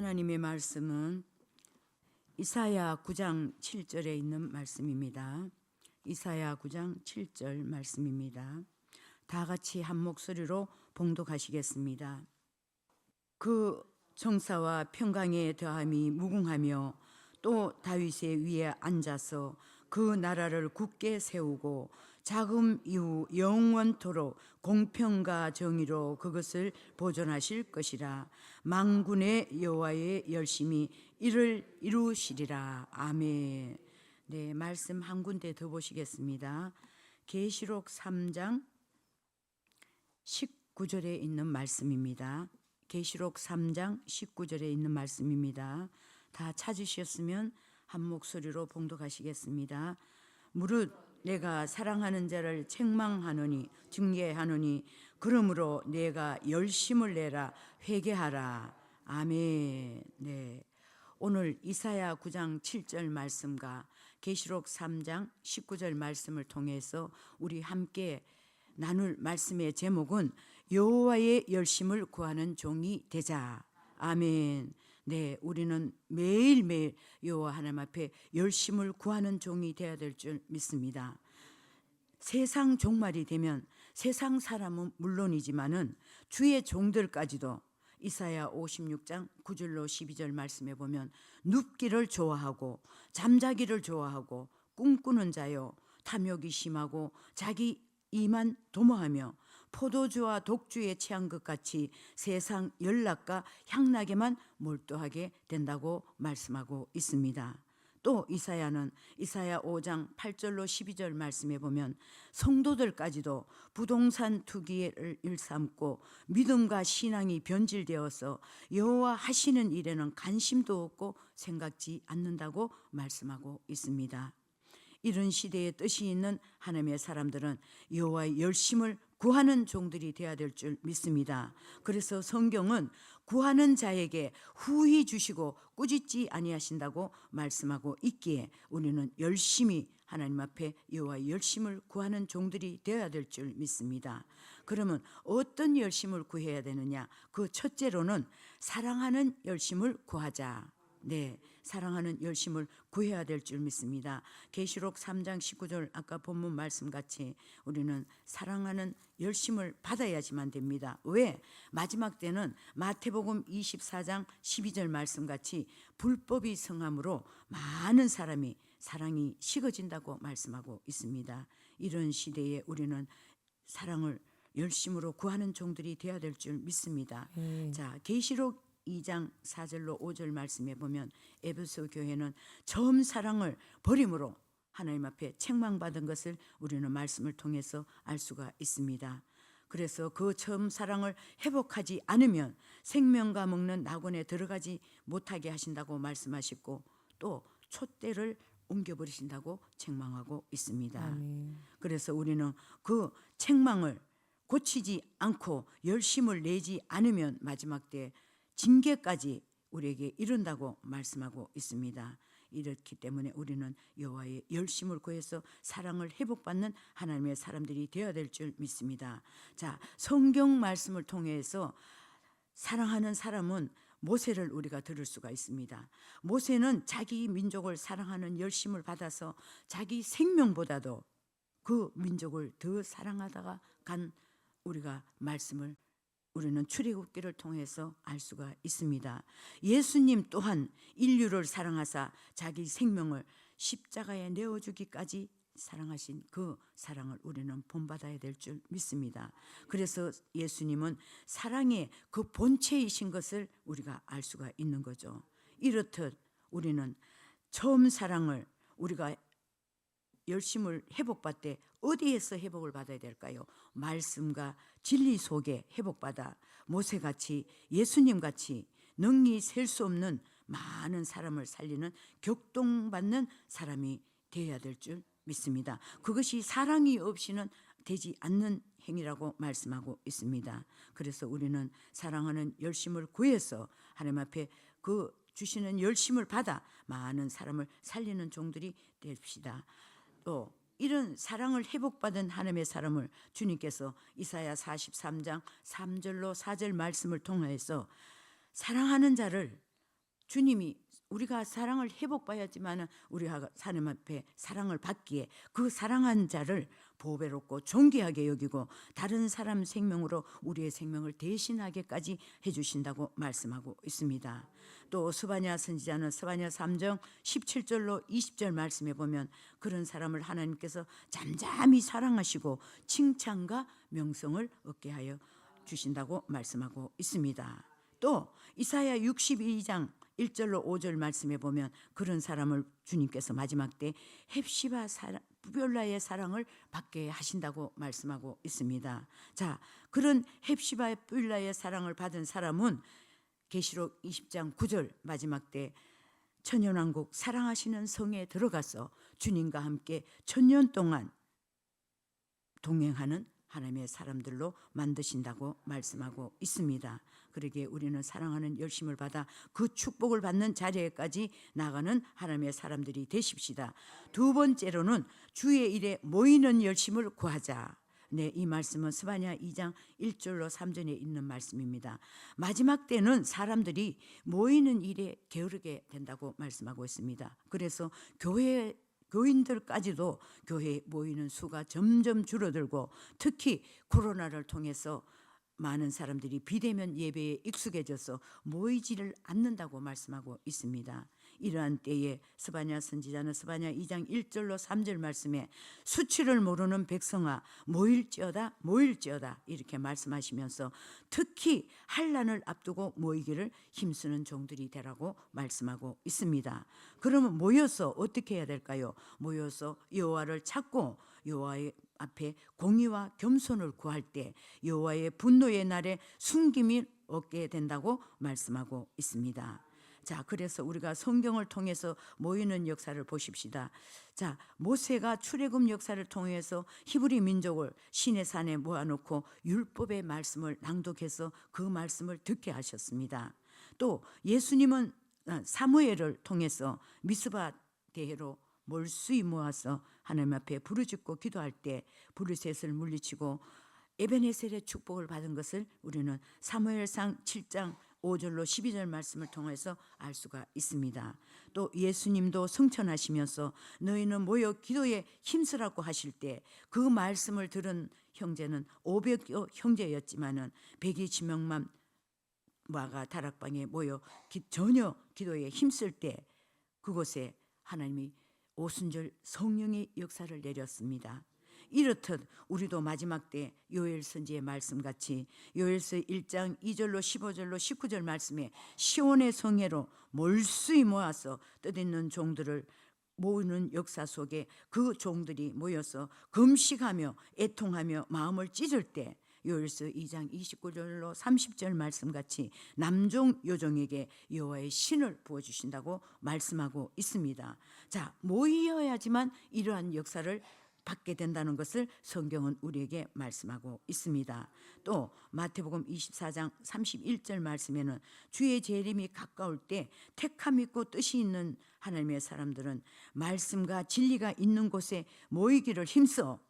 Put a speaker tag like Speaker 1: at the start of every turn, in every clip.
Speaker 1: 하나님의 말씀은 이사야 9장 7절에 있는 말씀입니다. 이사야 9장 7절 말씀입니다. 다 같이 한 목소리로 봉독하시겠습니다. 그 정사와 평강의 더함이 무궁하며 또 다윗의 위에 앉아서 그 나라를 굳게 세우고 자금 이후 영원토록 공평과 정의로 그것을 보존하실 것이라 망군의 여호와의 열심히 이를 이루시리라 아멘. 네, 말씀 한 군데 더 보시겠습니다. 계시록 3장 19절에 있는 말씀입니다. 계시록 3장 19절에 있는 말씀입니다. 다 찾으셨으면 한 목소리로 봉독하시겠습니다. 무릇 내가 사랑하는 자를 책망하노니 증례하노니 그러므로 내가 열심을 내라 회개하라. 아멘. 네. 오늘 이사야 9장 7절 말씀과 계시록 3장 19절 말씀을 통해서 우리 함께 나눌 말씀의 제목은 여호와의 열심을 구하는 종이 되자. 아멘. 네, 우리는 매일매일 여호와 하나님 앞에 열심을 구하는 종이 되어야 될 줄 믿습니다. 세상 종말이 되면 세상 사람은 물론이지만은 주의 종들까지도 이사야 56장 9절로 12절 말씀에 보면 눕기를 좋아하고 잠자기를 좋아하고 꿈꾸는 자요 탐욕이 심하고 자기 이만 도모하며 포도주와 독주에 취한 것 같이 세상 연락과 향락에만 몰두하게 된다고 말씀하고 있습니다. 또 이사야는 이사야 5장 8절로 12절 말씀에 보면 성도들까지도 부동산 투기를 일삼고 믿음과 신앙이 변질되어서 여호와 하시는 일에는 관심도 없고 생각지 않는다고 말씀하고 있습니다. 이런 시대에 뜻이 있는 하나님의 사람들은 여호와의 열심을 구하는 종들이 되어야 될 줄 믿습니다. 그래서 성경은 구하는 자에게 후히 주시고 꾸짖지 아니하신다고 말씀하고 있기에 우리는 열심히 하나님 앞에 여호와의 열심을 구하는 종들이 되어야 될 줄 믿습니다. 그러면 어떤 열심을 구해야 되느냐? 그 첫째로는 사랑하는 열심을 구하자. 네, 사랑하는 열심을 구해야 될 줄 믿습니다. 계시록 3장 19절 아까 본문 말씀 같이 우리는 사랑하는 열심을 받아야지만 됩니다. 왜? 마지막 때는 마태복음 24장 12절 말씀 같이 불법이 성함으로 많은 사람이 사랑이 식어진다고 말씀하고 있습니다. 이런 시대에 우리는 사랑을 열심으로 구하는 종들이 되어야 될 줄 믿습니다. 자, 계시록 2장 4절로 5절 말씀에 보면 에베소 교회는 처음 사랑을 버림으로 하나님 앞에 책망받은 것을 우리는 말씀을 통해서 알 수가 있습니다. 그래서 그 처음 사랑을 회복하지 않으면 생명과 먹는 낙원에 들어가지 못하게 하신다고 말씀하시고 또 촛대를 옮겨버리신다고 책망하고 있습니다. 그래서 우리는 그 책망을 고치지 않고 열심을 내지 않으면 마지막 때 징계까지 우리에게 이른다고 말씀하고 있습니다. 이렇기 때문에 우리는 여호와의 열심을 구해서 사랑을 회복받는 하나님의 사람들이 되어야 될 줄 믿습니다. 자, 성경 말씀을 통해서 사랑하는 사람은 모세를 우리가 들을 수가 있습니다. 모세는 자기 민족을 사랑하는 열심을 받아서 자기 생명보다도 그 민족을 더 사랑하다가 간 우리가 말씀을 우리는 출애굽기를 통해서 알 수가 있습니다. 예수님 또한 인류를 사랑하사 자기 생명을 십자가에 내어 주기까지 사랑하신 그 사랑을 우리는 본받아야 될 줄 믿습니다. 그래서 예수님은 사랑의 그 본체이신 것을 우리가 알 수가 있는 거죠. 이렇듯 우리는 처음 사랑을 우리가 열심을 회복받되 어디에서 회복을 받아야 될까요? 말씀과 진리 속에 회복받아 모세같이 예수님같이 능히 셀 수 없는 많은 사람을 살리는 격동받는 사람이 되어야 될 줄 믿습니다. 그것이 사랑이 없이는 되지 않는 행위라고 말씀하고 있습니다. 그래서 우리는 사랑하는 열심을 구해서 하나님 앞에 그 주시는 열심을 받아 많은 사람을 살리는 종들이 됩시다. 또 이런 사랑을 회복받은 하나님의 사람을 주님께서 이사야 43장 3절로 4절 말씀을 통해서 사랑하는 자를 주님이 우리가 사랑을 회복받았지만은 우리가 하나님 앞에 사랑을 받기에 그 사랑한 자를 보배롭고 존귀하게 여기고 다른 사람 생명으로 우리의 생명을 대신하게까지 해주신다고 말씀하고 있습니다. 또 스바냐 선지자는 스바냐 3장 17절로 20절 말씀에 보면 그런 사람을 하나님께서 잠잠히 사랑하시고 칭찬과 명성을 얻게 하여 주신다고 말씀하고 있습니다. 또 이사야 62장 1절로 5절 말씀에 보면 그런 사람을 주님께서 마지막 때 헵시바 사랑 부별라의 사랑을 받게 하신다고 말씀하고 있습니다. 자, 그런 헵시바 부별라의 사랑을 받은 사람은 계시록 20장 9절 마지막 때 천년왕국 사랑하시는 성에 들어가서 주님과 함께 천년 동안 동행하는 하나님의 사람들로 만드신다고 말씀하고 있습니다. 그러기에 우리는 사랑하는 열심을 받아 그 축복을 받는 자리에까지 나가는 하나님의 사람들이 되십시다. 두 번째로는 주의 일에 모이는 열심을 구하자. 네, 이 말씀은 스바냐 2장 1절로 3절에 있는 말씀입니다. 마지막 때는 사람들이 모이는 일에 게으르게 된다고 말씀하고 있습니다. 그래서 교회 교인들까지도 교회에 모이는 수가 점점 줄어들고 특히 코로나를 통해서 많은 사람들이 비대면 예배에 익숙해져서 모이지를 않는다고 말씀하고 있습니다. 이러한 때에 스바냐 선지자는 스바냐 2장 1절로 3절 말씀에 수치를 모르는 백성아 모일지어다 모일지어다 이렇게 말씀하시면서 특히 한란을 앞두고 모이기를 힘쓰는 종들이 되라고 말씀하고 있습니다. 그러면 모여서 어떻게 해야 될까요? 모여서 여호와를 찾고 여호와의 앞에 공의와 겸손을 구할 때 여호와의 분노의 날에 숨김이 얻게 된다고 말씀하고 있습니다. 자, 그래서 우리가 성경을 통해서 모이는 역사를 보십시다. 자, 모세가 출애굽 역사를 통해서 히브리 민족을 신의 산에 모아놓고 율법의 말씀을 낭독해서 그 말씀을 듣게 하셨습니다. 또 예수님은 아, 사무엘을 통해서 미스바 대회로 몰수히 모아서 하나님 앞에 부르짖고 기도할 때 부르셋을 물리치고 에베네셀의 축복을 받은 것을 우리는 사무엘상 7장 5절로 12절 말씀을 통해서 알 수가 있습니다. 또 예수님도 성천하시면서 너희는 모여 기도에 힘쓰라고 하실 때 그 말씀을 들은 형제는 500여 형제였지만은 120명만 마가 다락방에 모여 기- 전혀 기도에 힘쓸 때 그곳에 하나님이 오순절 성령의 역사를 내렸습니다. 이렇듯 우리도 마지막 때 요엘 선지의 말씀 같이 요엘서 1장 2절로 15절로 19절 말씀에 시온의 성회로 몰수히 모아서 뜻있는 종들을 모으는 역사 속에 그 종들이 모여서 금식하며 애통하며 마음을 찢을 때 요엘서 2장 29절로 30절 말씀 같이 남종 요종에게 여호와의 신을 부어 주신다고 말씀하고 있습니다. 자, 모이어야지만 이러한 역사를 받게 된다는 것을 성경은 우리에게 말씀하고 있습니다. 또 마태복음 24장 31절 말씀에는 주의 재림이 가까울 때 택함 있고 뜻이 있는 하나님의 사람들은 말씀과 진리가 있는 곳에 모이기를 힘써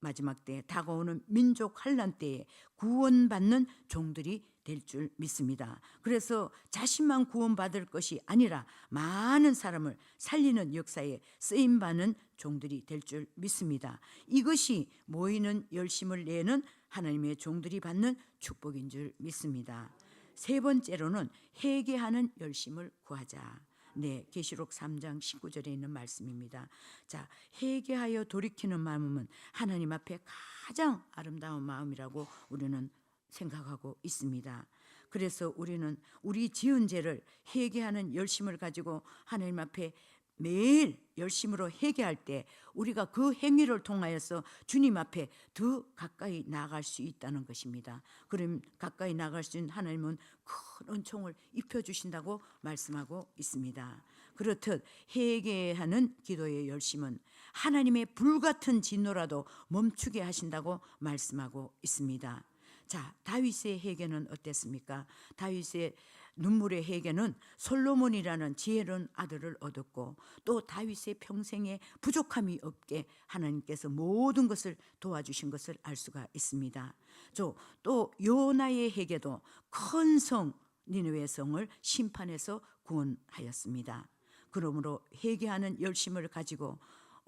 Speaker 1: 마지막 때 다가오는 민족 환란 때에 구원받는 종들이 될 줄 믿습니다. 그래서 자신만 구원받을 것이 아니라 많은 사람을 살리는 역사에 쓰임 받는 종들이 될 줄 믿습니다. 이것이 모이는 열심을 내는 하나님의 종들이 받는 축복인 줄 믿습니다. 세 번째로는 회개하는 열심을 구하자. 네, 계시록 3장 19절에 있는 말씀입니다. 자, 회개하여 돌이키는 마음은 하나님 앞에 가장 아름다운 마음이라고 우리는 생각하고 있습니다. 그래서 우리는 우리 지은 죄를 회개하는 열심을 가지고 하나님 앞에 매일 열심으로 회개할 때 우리가 그 행위를 통하여서 주님 앞에 더 가까이 나아갈 수 있다는 것입니다. 그럼 가까이 나갈 수 있는 하나님은 큰 은총을 입혀 주신다고 말씀하고 있습니다. 그렇듯 회개하는 기도의 열심은 하나님의 불같은 진노라도 멈추게 하신다고 말씀하고 있습니다. 자, 다윗의 회개는 어땠습니까? 다윗의 눈물의 회개는 솔로몬이라는 지혜로운 아들을 얻었고 또 다윗의 평생에 부족함이 없게 하나님께서 모든 것을 도와주신 것을 알 수가 있습니다. 저또 요나의 회개도 큰 성 니느웨 성을 심판해서 구원하였습니다. 그러므로 회개하는 열심을 가지고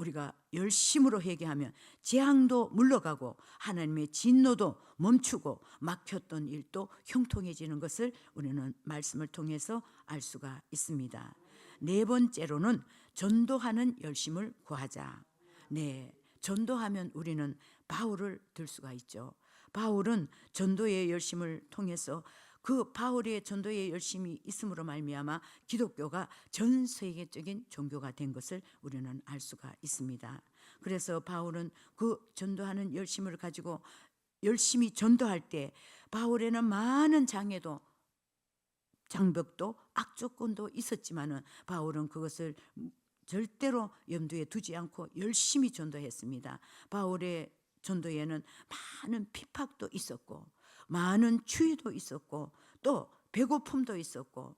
Speaker 1: 우리가 열심으로 회개하면 재앙도 물러가고 하나님의 진노도 멈추고 막혔던 일도 형통해지는 것을 우리는 말씀을 통해서 알 수가 있습니다. 네 번째로는 전도하는 열심을 구하자. 네, 전도하면 우리는 바울을 들 수가 있죠. 바울은 전도의 열심을 통해서 그 바울의 전도의 열심이 있음으로 말미암아 기독교가 전 세계적인 종교가 된 것을 우리는 알 수가 있습니다. 그래서 바울은 그 전도하는 열심을 가지고 열심히 전도할 때 바울에는 많은 장애도 장벽도 악조건도 있었지만은 바울은 그것을 절대로 염두에 두지 않고 열심히 전도했습니다. 바울의 전도에는 많은 핍박도 있었고 많은 추위도 있었고 또 배고픔도 있었고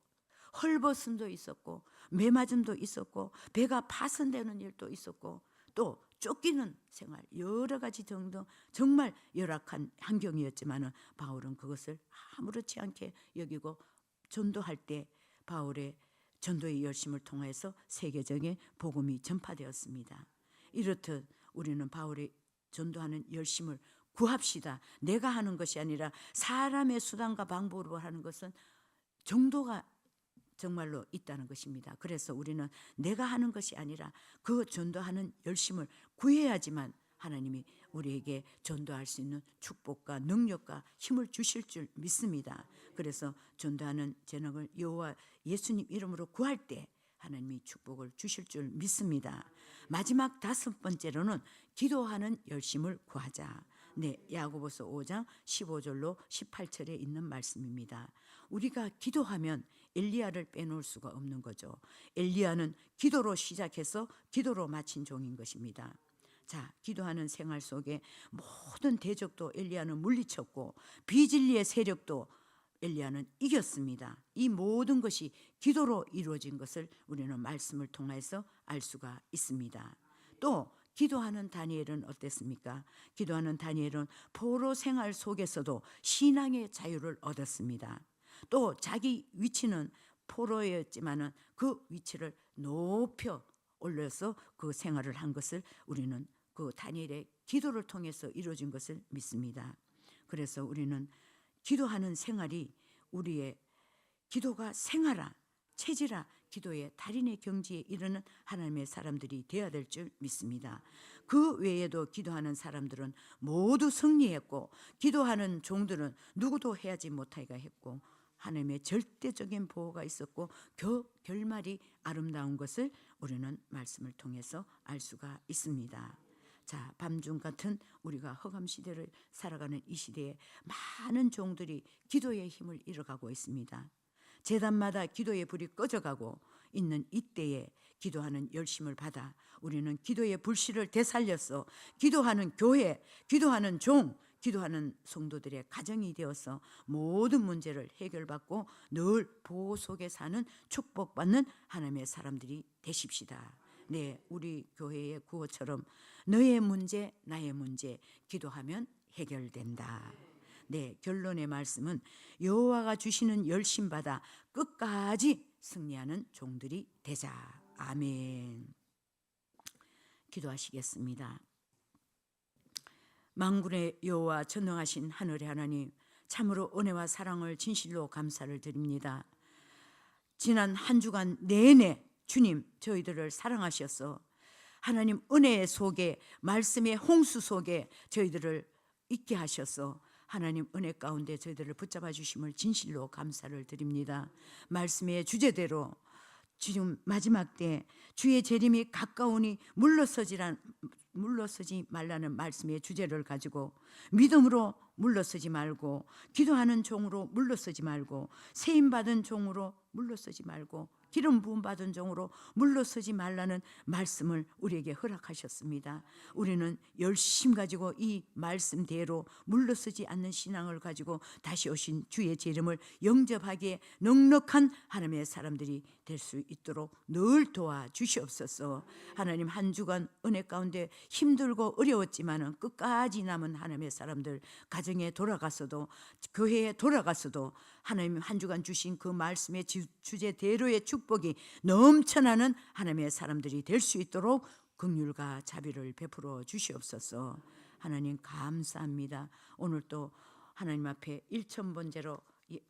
Speaker 1: 헐벗음도 있었고 매맞음도 있었고 배가 파손되는 일도 있었고 또 쫓기는 생활 여러 가지 정도 정말 열악한 환경이었지만은 바울은 그것을 아무렇지 않게 여기고 전도할 때 바울의 전도의 열심을 통해서 세계적인 복음이 전파되었습니다. 이렇듯 우리는 바울의 전도하는 열심을 구합시다. 내가 하는 것이 아니라 사람의 수단과 방법으로 하는 것은 정도가 정말로 있다는 것입니다. 그래서 우리는 내가 하는 것이 아니라 그 전도하는 열심을 구해야지만 하나님이 우리에게 전도할 수 있는 축복과 능력과 힘을 주실 줄 믿습니다. 그래서 전도하는 재능을 여호와 예수님 이름으로 구할 때 하나님이 축복을 주실 줄 믿습니다. 마지막 다섯 번째로는 기도하는 열심을 구하자. 네, 야고보서 5장 15절로 18절에 있는 말씀입니다. 우리가 기도하면 엘리야를 빼놓을 수가 없는 거죠. 엘리야는 기도로 시작해서 기도로 마친 종인 것입니다. 자, 기도하는 생활 속에 모든 대적도 엘리야는 물리쳤고 비진리의 세력도 엘리야는 이겼습니다. 이 모든 것이 기도로 이루어진 것을 우리는 말씀을 통해서 알 수가 있습니다. 또 기도하는 다니엘은 어땠습니까? 기도하는 다니엘은 포로 생활 속에서도 신앙의 자유를 얻었습니다. 또 자기 위치는 포로였지만은 그 위치를 높여 올려서 그 생활을 한 것을 우리는 그 다니엘의 기도를 통해서 이루어진 것을 믿습니다. 그래서 우리는 기도하는 생활이 우리의 기도가 생활화, 체질화, 기도의 달인의 경지에 이르는 하나님의 사람들이 되어야 될 줄 믿습니다. 그 외에도 기도하는 사람들은 모두 승리했고 기도하는 종들은 누구도 해야지 못하기가 했고 하나님의 절대적인 보호가 있었고 그 결말이 아름다운 것을 우리는 말씀을 통해서 알 수가 있습니다. 자, 밤중 같은 우리가 허감 시대를 살아가는 이 시대에 많은 종들이 기도의 힘을 잃어가고 있습니다. 재단마다 기도의 불이 꺼져가고 있는 이때에 기도하는 열심을 받아 우리는 기도의 불씨를 되살려서 기도하는 교회, 기도하는 종, 기도하는 성도들의 가정이 되어서 모든 문제를 해결받고 늘 보호 속에 사는 축복받는 하나님의 사람들이 되십시다. 네, 우리 교회의 구호처럼 너의 문제, 나의 문제 기도하면 해결된다. 네, 결론의 말씀은 여호와가 주시는 열심 받아 끝까지 승리하는 종들이 되자. 아멘. 기도하시겠습니다. 만군의 여호와 전능하신 하늘의 하나님 참으로 은혜와 사랑을 진실로 감사를 드립니다. 지난 한 주간 내내 주님 저희들을 사랑하셔서 하나님 은혜 속에 말씀의 홍수 속에 저희들을 있게 하셔서 하나님 은혜 가운데 저희들을 붙잡아 주심을 진실로 감사를 드립니다. 말씀의 주제대로 지금 마지막 때 주의 재림이 가까우니 물러서지란 물러서지 말라는 말씀의 주제를 가지고 믿음으로 물러서지 말고 기도하는 종으로 물러서지 말고 세임 받은 종으로 물러서지 말고 기름 부음 받은 종으로 물러서지 말라는 말씀을 우리에게 허락하셨습니다. 우리는 열심 가지고 이 말씀대로 물러서지 않는 신앙을 가지고 다시 오신 주의 재림을 영접하기에 넉넉한 하나님의 사람들이 될 수 있도록 늘 도와 주시옵소서. 하나님 한 주간 은혜 가운데 힘들고 어려웠지만은 끝까지 남은 하나님의 사람들 가정에 돌아가서도 교회에 돌아가서도 하나님 한 주간 주신 그 말씀의 주- 주제대로의 축복이 넘쳐나는 하나님의 사람들이 될 수 있도록 긍휼과 자비를 베풀어 주시옵소서. 하나님 감사합니다. 오늘 또 하나님 앞에 일천 번째로 이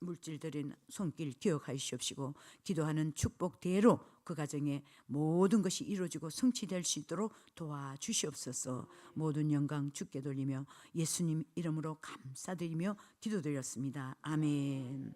Speaker 1: 물질 드린 손길 기억하시옵시고 기도하는 축복대로 그 가정에 모든 것이 이루어지고 성취될 수 있도록 도와주시옵소서. 모든 영광 주께 돌리며 예수님 이름으로 감사드리며 기도드렸습니다. 아멘.